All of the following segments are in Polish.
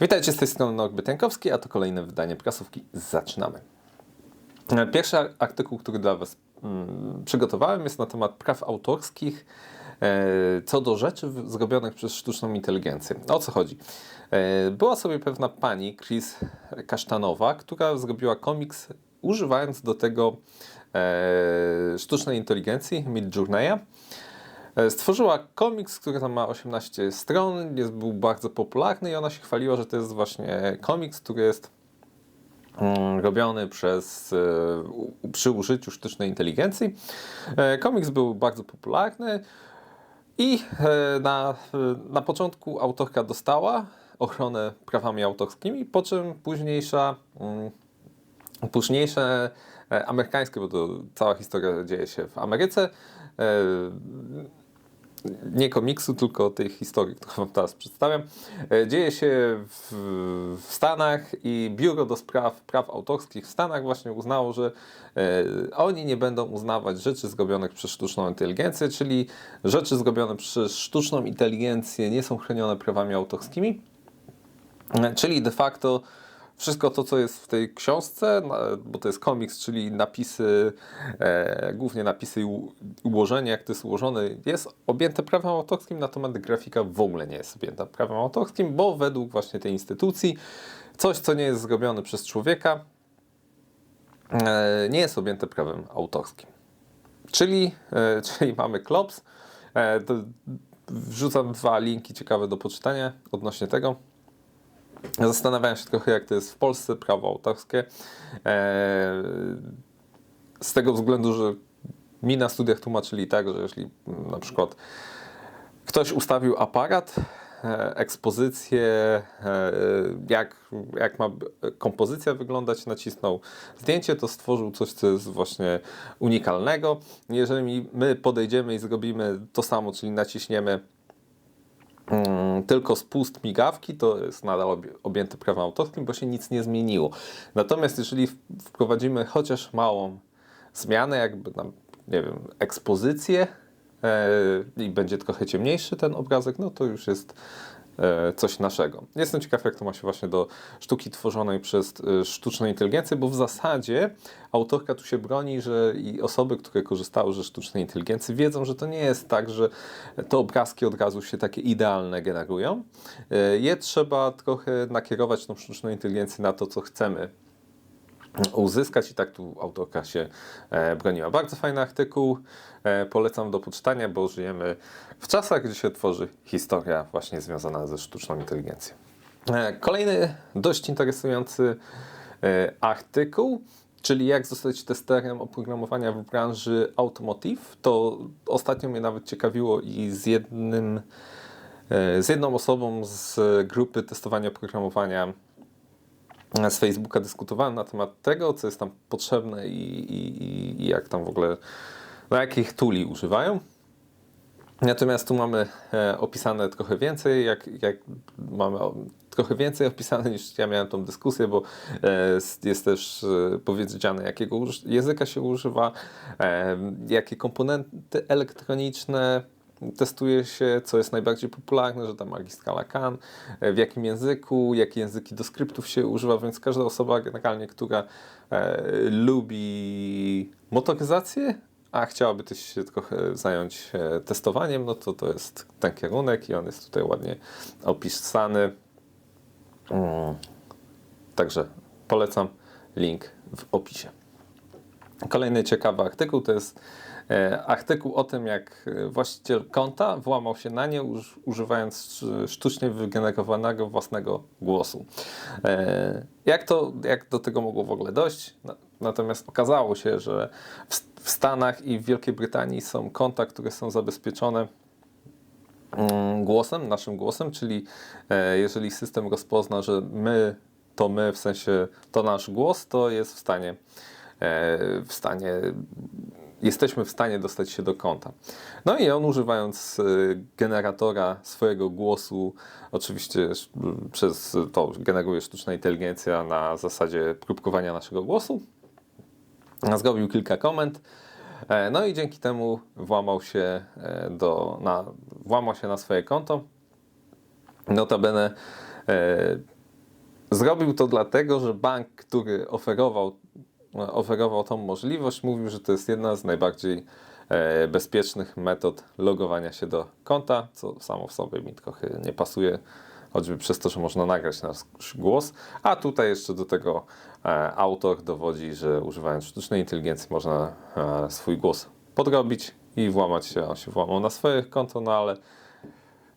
Witajcie z tej strony Norbert a to kolejne wydanie prasówki. Zaczynamy. E, Pierwszy ar- artykuł, który dla Was mm, przygotowałem, jest na temat praw autorskich e, co do rzeczy zrobionych przez sztuczną inteligencję. O co chodzi? E, była sobie pewna pani, Chris Kasztanowa, która zrobiła komiks używając do tego sztucznej inteligencji Midjourneya. E, Stworzyła komiks, który tam ma 18 stron, jest, był bardzo popularny i ona się chwaliła, że to jest właśnie komiks, który jest mm, robiony przez, e, przy użyciu sztucznej inteligencji. E, Komiks był bardzo popularny i na, na początku autorka dostała ochronę prawami autorskimi, po czym późniejsza mm, późniejsze amerykańskie, bo to cała historia dzieje się w Ameryce, nie komiksu, tylko tej historii, którą Wam teraz przedstawiam. E, Dzieje się w, w Stanach i Biuro do Spraw Praw Autorskich w Stanach właśnie uznało, że e, oni nie będą uznawać rzeczy zrobionych przez sztuczną inteligencję, czyli rzeczy zrobione przez sztuczną inteligencję nie są chronione prawami autorskimi. E, Czyli de facto wszystko to, co jest w tej książce, bo to jest komiks, czyli napisy, e, głównie napisy i ułożenie, jak to jest ułożone, jest objęte prawem autorskim, natomiast grafika w ogóle nie jest objęta prawem autorskim, bo według właśnie tej instytucji coś, co nie jest zrobione przez człowieka, e, nie jest objęte prawem autorskim. Czyli, e, czyli mamy klops. E, wrzucam dwa linki ciekawe do poczytania odnośnie tego. Zastanawiałem się trochę, jak to jest w Polsce, prawo autorskie. E, z tego względu, że mi na studiach tłumaczyli tak, że jeśli mm, na przykład ktoś ustawił aparat, e, ekspozycję, e, jak, jak ma kompozycja wyglądać, nacisnął zdjęcie, to stworzył coś, co jest właśnie unikalnego. Jeżeli my podejdziemy i zrobimy to samo, czyli naciśniemy tylko spust migawki, to jest nadal objęte prawem autorskim, bo się nic nie zmieniło. Natomiast jeżeli wprowadzimy chociaż małą zmianę, jakby tam, nie wiem, ekspozycję e, i będzie trochę ciemniejszy ten obrazek, no to już jest coś naszego. Jestem ciekaw, jak to ma się właśnie do sztuki tworzonej przez e, sztuczną inteligencję, bo w zasadzie autorka tu się broni, że i osoby, które korzystały ze sztucznej inteligencji wiedzą, że to nie jest tak, że te obrazki od razu się takie idealne generują. E, Je trzeba trochę nakierować tą sztuczną inteligencję na to, co chcemy uzyskać i tak tu autorka się e, broniła. Bardzo fajny artykuł, e, polecam do poczytania, bo żyjemy w czasach, gdzie się tworzy historia właśnie związana ze sztuczną inteligencją. E, Kolejny dość interesujący artykuł, czyli jak zostać testerem oprogramowania w branży automotive. To ostatnio mnie nawet ciekawiło i z jednym z jedną osobą z grupy testowania oprogramowania z Facebooka dyskutowałem na temat tego, co jest tam potrzebne i, i, i- jak tam w ogóle, no jakich tuli używają. Natomiast tu mamy e, opisane trochę więcej, jak, jak mamy trochę więcej opisane niż ja miałem tą dyskusję, bo e, jest też e, powiedziane, jakiego języka się używa, jakie komponenty elektroniczne testuje się, co jest najbardziej popularne, że tam magistrala CAN, e, w jakim języku, jakie języki do skryptów się używa, więc każda osoba generalnie, która e, lubi motoryzację, a chciałaby też się trochę zająć e, testowaniem, no to to jest ten kierunek i on jest tutaj ładnie opisany. Mm. Także polecam link w opisie. Kolejny ciekawy artykuł to jest e, artykuł o tym, jak e, właściciel konta włamał się na nie, uż, używając sz- sztucznie wygenerowanego własnego głosu. E, jak, to, jak do tego mogło w ogóle dojść? Na, natomiast okazało się, że w, Stanach i w Wielkiej Brytanii są konta, które są zabezpieczone mm, głosem, naszym głosem, czyli e, jeżeli system rozpozna, że my to my, w sensie to nasz głos, to jest w stanie, e, w stanie, jesteśmy w stanie dostać się do konta. No i on używając e, generatora swojego głosu, oczywiście przez to generuje sztuczna inteligencja na zasadzie próbkowania naszego głosu, zrobił kilka komend. E, No i dzięki temu włamał się e, do, na, włamał się na swoje konto. Notabene e, Zrobił to dlatego, że bank, który oferował, oferował tą możliwość, mówił, że to jest jedna z najbardziej e, bezpiecznych metod logowania się do konta, co samo w sobie mi trochę nie pasuje, choćby przez to, że można nagrać nasz głos. A tutaj jeszcze do tego e, autor dowodzi, że używając sztucznej inteligencji można e, swój głos podrobić i włamać się. On się włamał na swoje konto, no ale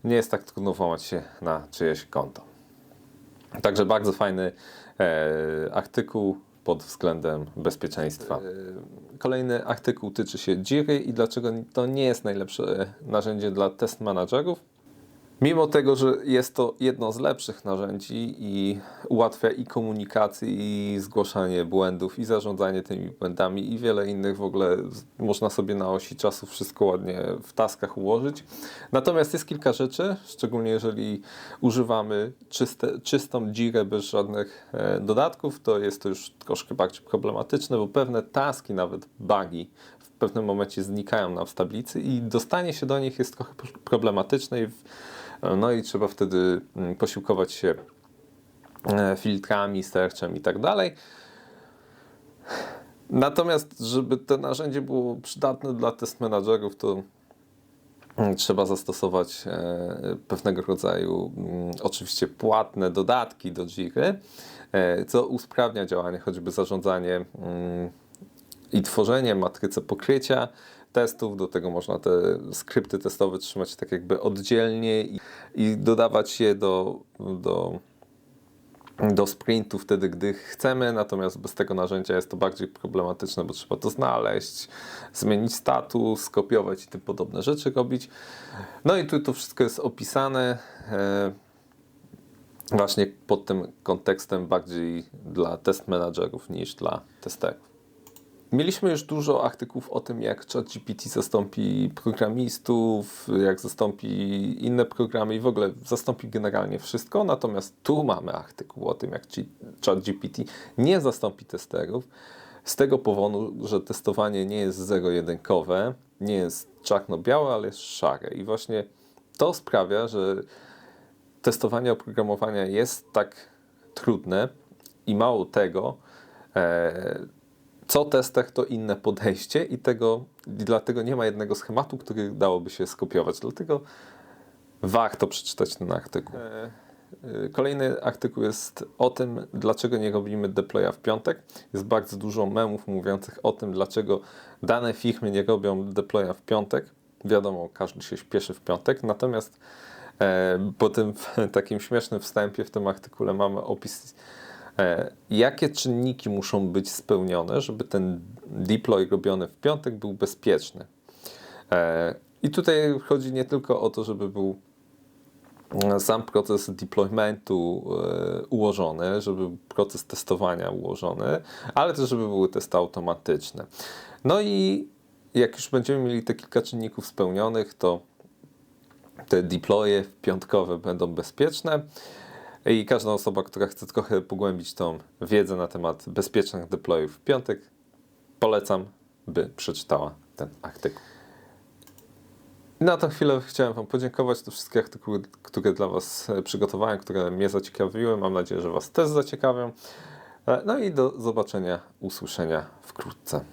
nie jest tak trudno włamać się na czyjeś konto. Także bardzo fajny artykuł pod względem bezpieczeństwa. E, kolejny artykuł tyczy się Jiry i dlaczego to nie jest najlepsze narzędzie dla test managerów. Mimo tego, że jest to jedno z lepszych narzędzi i ułatwia i komunikację, i zgłaszanie błędów, i zarządzanie tymi błędami, i wiele innych w ogóle można sobie na osi czasu wszystko ładnie w taskach ułożyć. Natomiast jest kilka rzeczy, szczególnie jeżeli używamy czyste, czystą Jirę bez żadnych e, dodatków, to jest to już troszkę bardziej problematyczne, bo pewne taski, nawet bugi, w pewnym momencie znikają nam z tablicy i dostanie się do nich jest trochę problematyczne i w, no i trzeba wtedy mm, posiłkować się e, filtrami, searchem i tak dalej. Natomiast, żeby to narzędzie było przydatne dla test managerów, to mm, trzeba zastosować e, pewnego rodzaju, mm, oczywiście płatne dodatki do Jiry, e, co usprawnia działanie, choćby zarządzanie i tworzenie matrycy pokrycia testów. Do tego można te skrypty testowe trzymać tak jakby oddzielnie i, i dodawać je do, do, do sprintu wtedy, gdy chcemy. Natomiast bez tego narzędzia jest to bardziej problematyczne, bo trzeba to znaleźć, zmienić status, skopiować i tym podobne rzeczy robić. No i tu to wszystko jest opisane. E, właśnie pod tym kontekstem bardziej dla test managerów niż dla testerów. Mieliśmy już dużo artykułów o tym, jak ChatGPT zastąpi programistów, jak zastąpi inne programy i w ogóle zastąpi generalnie wszystko. Natomiast tu mamy artykuł o tym, jak ChatGPT nie zastąpi testerów. Z tego powodu, że testowanie nie jest zero-jedynkowe, nie jest czarno-białe, ale jest szare. I właśnie to sprawia, że testowanie oprogramowania jest tak trudne i mało tego, e, co tester to inne podejście i tego, i dlatego nie ma jednego schematu, który dałoby się skopiować. Dlatego warto przeczytać ten artykuł. E, e, Kolejny artykuł jest o tym, dlaczego nie robimy deploya w piątek. Jest bardzo dużo memów mówiących o tym, dlaczego dane firmy nie robią deploya w piątek. Wiadomo, każdy się śpieszy w piątek, natomiast e, po tym takim śmiesznym wstępie w tym artykule mamy opis Jakie czynniki muszą być spełnione, żeby ten deploy robiony w piątek był bezpieczny? E, I tutaj chodzi nie tylko o to, żeby był e, sam proces deploymentu e, ułożony, żeby był proces testowania ułożony, ale też, żeby były testy automatyczne. No i jak już będziemy mieli te kilka czynników spełnionych, to te deploye piątkowe będą bezpieczne. I każda osoba, która chce trochę pogłębić tą wiedzę na temat bezpiecznych deployów w piątek, polecam, by przeczytała ten artykuł. Na tę chwilę chciałem Wam podziękować. To wszystkie artykuły, które dla Was e, przygotowałem, które mnie zaciekawiły. Mam nadzieję, że Was też zaciekawią. E, No i do zobaczenia, usłyszenia wkrótce.